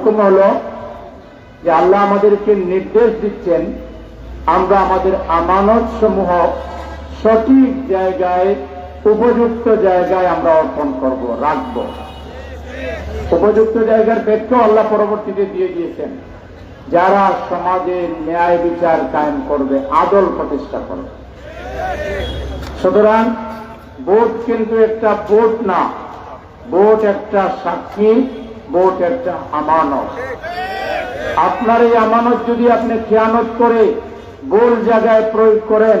হুকুম হলো যে আল্লাহ আমাদেরকে নির্দেশ দিচ্ছেন, আমরা আমাদের আমানত সমূহ সঠিক জায়গায়, উপযুক্ত জায়গায় আমরা অর্পণ করব, রাখব। উপযুক্ত জায়গার ব্যাখ্যা আল্লাহ পরবর্তীতে দিয়ে দিয়েছেন। যারা সমাজে ন্যায় বিচার কায়েম করবে, আদল প্রতিষ্ঠা করবে। সুতরাং ভোট কিন্তু একটা ভোট না, ভোট একটা সাক্ষী। ভোট একটা আমানত। আপনার এই আমানত যদি আপনি খেয়ানত করে ভুল জায়গায় প্রয়োগ করেন,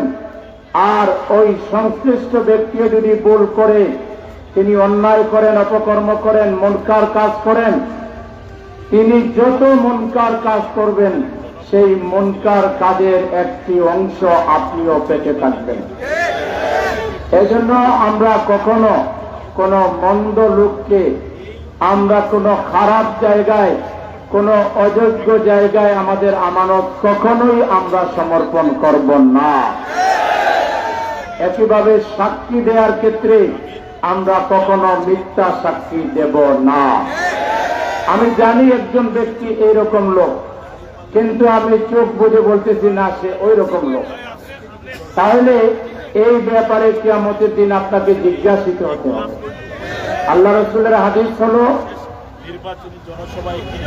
আর ওই সংশ্লিষ্ট ব্যক্তিও যদি ভুল করে, তিনি অন্যায় করেন, অপকর্ম করেন, মনকার কাজ করেন, তিনি যত মনকার কাজ করবেন, সেই মনকার কাজের একটি অংশ আপনিও পেতে থাকবেন। এজন্য আমরা কখনো কোন মন্দ লোককে আমরা কোনো খারাপ জায়গায়, কোনো অযোগ্য জায়গায় আমাদের আমানত কখনোই আমরা সমর্পণ করব না। একইভাবে সাক্ষী দেওয়ার ক্ষেত্রে আমরা কখনো মিথ্যা সাক্ষী দেব না। আমি জানি একজন ব্যক্তি এইরকম লোক, কিন্তু আমি চোখ বুঝে বলতেছি, না, সে ওই রকম লোক। তাহলে এই ব্যাপারে কিয়ামতের দিন আপনাকে জিজ্ঞাসিত হতে হবে। আল্লাহ রসুলের হাদিস হলো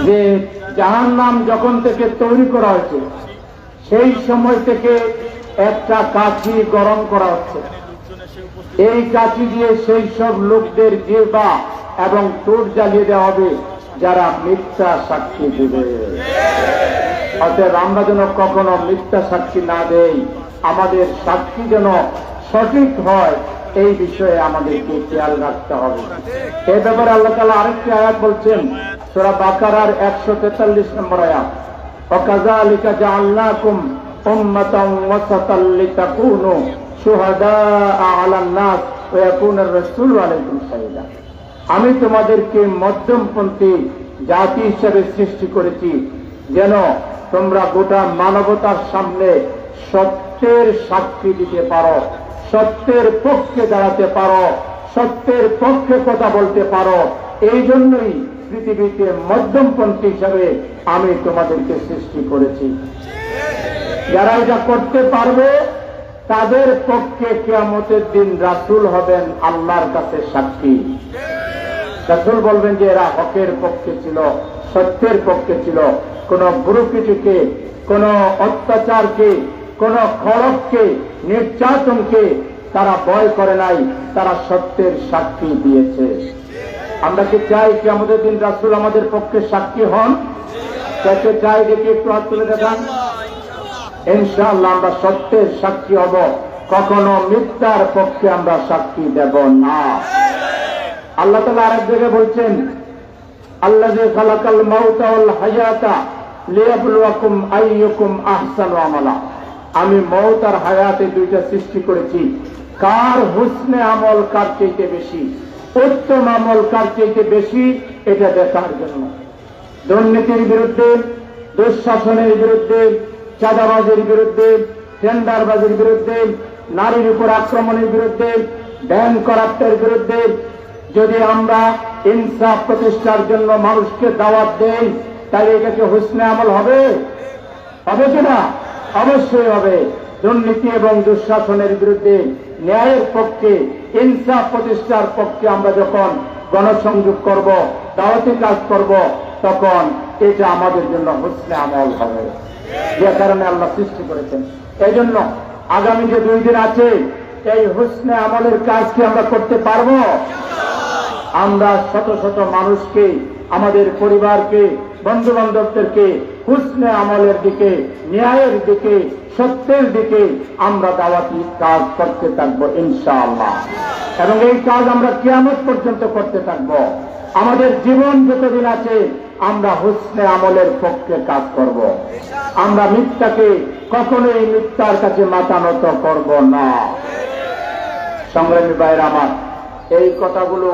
যে জাহান নাম যখন থেকে তৈরি করা হয়েছে সেই সময় থেকে একটা কাঠি গরম করা হচ্ছে। এই কাঠি দিয়ে সেই সব লোকদের জিহ্বা এবং তোর জ্বালিয়ে দেওয়া হবে যারা মিথ্যা সাক্ষী দেবে। অতএব আমরা যেন কখনো মিথ্যা সাক্ষী না দেই আমাদের সাক্ষী যেন সঠিক হয় এই বিষয়ে আমাদেরকে খেয়াল রাখতে হবে। এ ব্যাপারে আল্লাহ তালা আরেকটি আয়াত বলছেন, সোরা বাকারার একশো তেতাল্লিশ নম্বর আয়াত। অকাজা আলিকা যা আল্লাহ কুম আমি তোমাদেরকে মধ্যমপন্থী জাতি হিসেবে সৃষ্টি করেছি, যেন তোমরা গোটা মানবতার সামনে সত্যের সাক্ষী দিতে পারো। সত্যের পক্ষে দাঁড়াতে পারো, সত্যের পক্ষে কথা বলতে পারো। এই জন্যই পৃথিবীতে মধ্যমপন্থী হিসাবে আমি তোমাদেরকে সৃষ্টি করেছি। যারা এটা করতে পারবে, তাদের পক্ষে কেয়ামতের দিন রাসুল হবেন আল্লাহর কাছে সাক্ষী। রাসুল বলবেন যে এরা হকের পক্ষে ছিল, সত্যের পক্ষে ছিল। কোন গুরুকৃতিকে কোন অত্যাচারকে কোন খড়ককে নির্যাতনকে তারা ভয় করে নাই, তারা সত্যের সাক্ষী দিয়েছে। আমরা কি চাই কি আমাদের দিন রাসুল আমাদের পক্ষে সাক্ষী হন? যাকে চাই দেখি একটু হাত তুলে দেখান? ইনশাআল্লাহ আমরা সত্যের সাক্ষী হব। কখনো মিথ্যার পক্ষে আমরা সাক্ষী দেব না। আল্লাহ তালা আরেক জায়গায় বলছেন আল্লাহ যে খালাকাল মাউতাউল হায়াতা লিয়াবলুয়াকুম আইয়ুকুম আহসানু আমালা। আমি মৌত আর হায়াতে দুইটা সৃষ্টি করেছি। কার হুসনে আমল কার চাইতে বেশি? উত্তম আমল কার চাইতে বেশি? এটা দেখার জন্য। দুর্নীতির বিরুদ্ধে, দুঃশাসনের বিরুদ্ধে, চাঁদাবাজের বিরুদ্ধে, টেন্ডারবাজির বিরুদ্ধে, নারীর উপর আক্রমণের বিরুদ্ধে ব্যাংক করাপ্টের বিরুদ্ধে, যদি আমরা ইনসাফ প্রতিষ্ঠার জন্য মানুষকে দাওয়াত দেই, তাহলে এটাকে হুসনে আমল হবে? হবে কিনা? অবশ্যই হবে। দুর্নীতি এবং দুঃশাসনের বিরুদ্ধে ন্যায়ের পক্ষে ইনসাফ প্রতিষ্ঠার পক্ষে আমরা যখন গণসংযোগ করব, দাওয়াতি কাজ করব, তখন এটা আমাদের জন্য হুসনে আমল হবে। যে কারণে আল্লাহ সৃষ্টি করেছেন। এই জন্য আগামী যে দুই দিন আছে, এই হুসনে আমলের কাজ কি আমরা করতে পারব? আমরা শত শত মানুষকে, আমাদের পরিবারকে বন্ধু বান্ধবদেরকে হুসনে আমলের দিকে, ন্যায়ের দিকে, সত্যের দিকে আমরা দাওয়াতি কাজ করতে থাকব ইনশাআল্লাহ। এবং এই কাজ আমরা কিয়ামত পর্যন্ত করতে থাকব। আমাদের জীবন যতদিন আছে, আমরা হুসনে আমলের পক্ষে কাজ করব। আমরা মিথ্যাকে কখনোই মিথ্যার কাছে মাথা নত করব না। সংগ্রামী ভাইয়ের আমার, এই কথাগুলো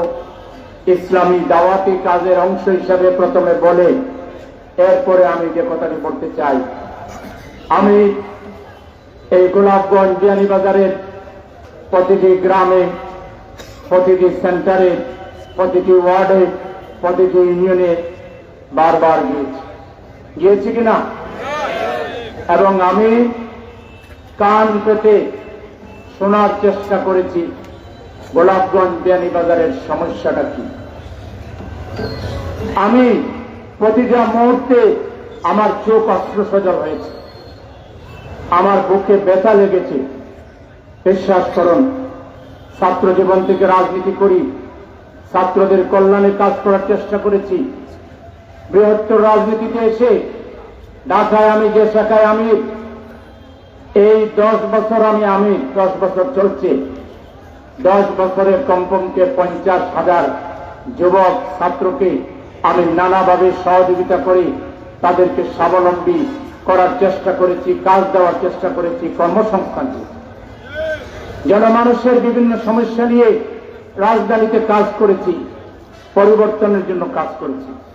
ইসলামী দাওয়াতি কাজের অংশ হিসাবে প্রথমে বলে এরপরে আমি যে কথাটি বলতে চাই, আমি এই গোলাপগঞ্জ বিয়ানীবাজারের প্রতিটি গ্রামে, প্রতিটি সেন্টারে, প্রতিটি ওয়ার্ডে, প্রতিটি ইউনিয়নে বারবার গিয়েছি। গিয়েছি কিনা? এবং আমি কান পেতে শোনার চেষ্টা করেছি, গোলাপগঞ্জ বিয়ানীবাজারের সমস্যাটা কি? আমি প্রতিটা মুহূর্তে আমার চোখ অস্ত্র সজল হয়েছে। আমার বুকে ব্যথা লেগেছে। বিশ্বাস করুন, ছাত্র জীবন থেকে রাজনীতি করি, ছাত্রদের কল্যাণে কাজ করার চেষ্টা করেছি। বৃহত্তর রাজনীতিতে এসে ঢাকায় আমি, যে শাখায় আমি, এই দশ বছর আমি আমি দশ বছর চলছে। দশ বছরের কমপক্ষে পঞ্চাশ হাজার যুবক, ছাত্রকে আমি নানাভাবে সহযোগিতা করে তাদেরকে স্বাবলম্বী করার চেষ্টা করেছি, কাজ দেওয়ার চেষ্টা করেছি, কর্মসংস্থান দিয়েছি। জনমানুষের বিভিন্ন সমস্যা নিয়ে রাজধানীতে কাজ করেছি, পরিবর্তনের জন্য কাজ করেছি।